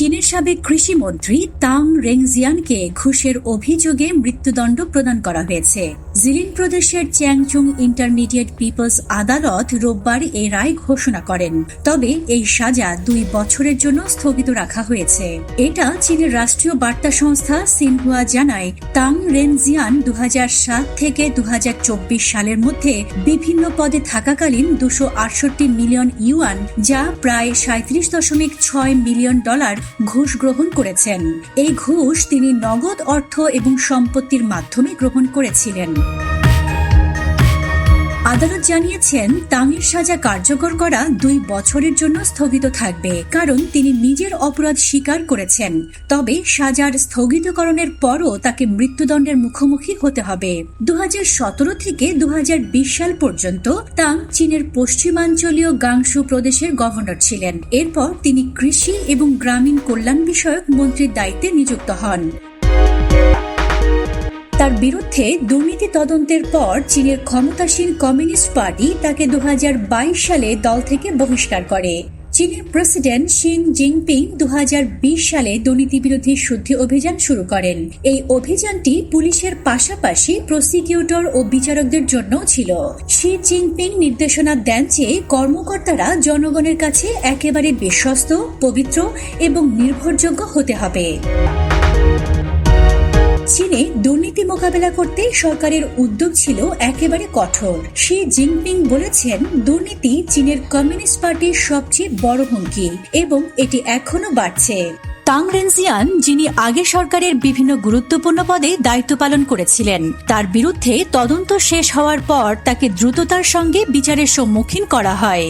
চীনের সাবেক কৃষিমন্ত্রী তাং রেংজিয়ানকে ঘুষের অভিযোগে মৃত্যুদণ্ড প্রদান করা হয়েছে। জিলিন প্রদেশের চ্যাংচুং ইন্টারমিডিয়েট পিপলস আদালত রোববার এই রায় ঘোষণা করেন। তবে এই সাজা দুই বছরের জন্য স্থগিত রাখা হয়েছে। এটা চীনের রাষ্ট্রীয় বার্তা সংস্থা সিনহুয়া জানায় তাং রেনজিয়ান দু হাজার সাত থেকে দু হাজার চব্বিশ সালের মধ্যে বিভিন্ন পদে থাকাকালীন দুশো মিলিয়ন ইউয়ান, যা প্রায় সাঁত্রিশ দশমিক ছয় মিলিয়ন ডলার ঘুষ গ্রহণ করেছেন। এই ঘুষ তিনি নগদ অর্থ এবং সম্পত্তির মাধ্যমে গ্রহণ করেছিলেন। আদালত জানিয়েছেন, তামির সাজা কার্যকর করা দুই বছরের জন্য স্থগিত থাকবে, কারণ তিনি নিজের অপরাধ স্বীকার করেছেন। তবে সাজার স্থগিতকরণের পরও তাকে মৃত্যুদণ্ডের মুখোমুখি হতে হবে। দু হাজার সতেরো থেকে দুহাজার বিশ সাল পর্যন্ত তাং চীনের পশ্চিমাঞ্চলীয় গাংশু প্রদেশের গভর্নর ছিলেন। এরপর তিনি কৃষি এবং গ্রামীণ কল্যাণ বিষয়ক মন্ত্রীর দায়িত্বে নিযুক্ত হন। তার বিরুদ্ধে দুর্নীতি তদন্তের পর চীনের ক্ষমতাসীন কমিউনিস্ট পার্টি তাকে দুহাজার বাইশ সালে দল থেকে বহিষ্কার করে। চীনের প্রেসিডেন্ট শিং জিনপিং দু হাজার বিশ সালে দুর্নীতি বিরোধী শুদ্ধি অভিযান শুরু করেন। এই অভিযানটি পুলিশের পাশাপাশি প্রসিকিউটর ও বিচারকদের জন্য ছিল। শি জিনপিং নির্দেশনা দেন যে কর্মকর্তারা জনগণের কাছে একেবারে বিশ্বস্ত, পবিত্র এবং নির্ভরযোগ্য হতে হবে। চীনে দুর্নীতি মোকাবেলা করতে সরকারের উদ্যোগ ছিল একেবারে কঠোর। শি জিনপিং বলেছেন, দুর্নীতি চীনের কমিউনিস্ট পার্টির সবচেয়ে বড় হুমকি এবং এটি এখনও বাড়ছে। তাং রেনজিয়ান, যিনি আগে সরকারের বিভিন্ন গুরুত্বপূর্ণ পদে দায়িত্ব পালন করেছিলেন, তার বিরুদ্ধে তদন্ত শেষ হওয়ার পর তাকে দ্রুততার সঙ্গে বিচারের সম্মুখীন করা হয়।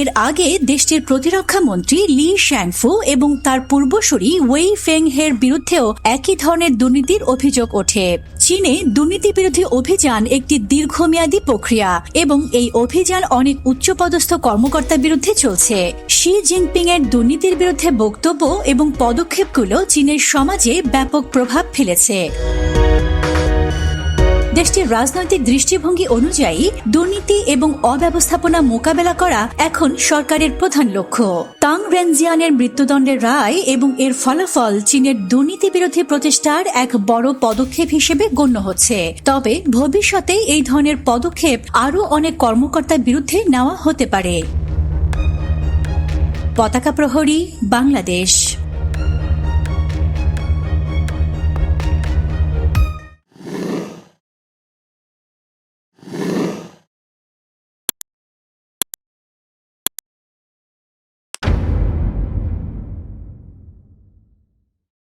এর আগে দেশটির প্রতিরক্ষা মন্ত্রী লি শ্যাংফু এবং তার পূর্বসূরি ওয়েই ফেং হের বিরুদ্ধেও একই ধরনের দুর্নীতির অভিযোগ ওঠে। চীনে দুর্নীতি বিরোধী অভিযান একটি দীর্ঘমেয়াদী প্রক্রিয়া এবং এই অভিযান অনেক উচ্চপদস্থ কর্মকর্তার বিরুদ্ধে চলছে। শি জিনপিং এর দুর্নীতির বিরুদ্ধে বক্তব্য এবং পদক্ষেপগুলো চীনের সমাজে ব্যাপক প্রভাব ফেলেছে। দেশটির রাজনৈতিক দৃষ্টিভঙ্গি অনুযায়ী দুর্নীতি এবং অব্যবস্থাপনা মোকাবেলা করা এখন সরকারের প্রধান লক্ষ্য। তাং রেনজিয়ানের মৃত্যুদণ্ডের রায় এবং এর ফলাফল চীনের দুর্নীতি বিরোধী প্রচেষ্টার এক বড় পদক্ষেপ হিসেবে গণ্য হচ্ছে। তবে ভবিষ্যতে এই ধরনের পদক্ষেপ আরও অনেক কর্মকর্তার বিরুদ্ধে নেওয়া হতে পারে। পতাকা প্রহরী, বাংলাদেশ।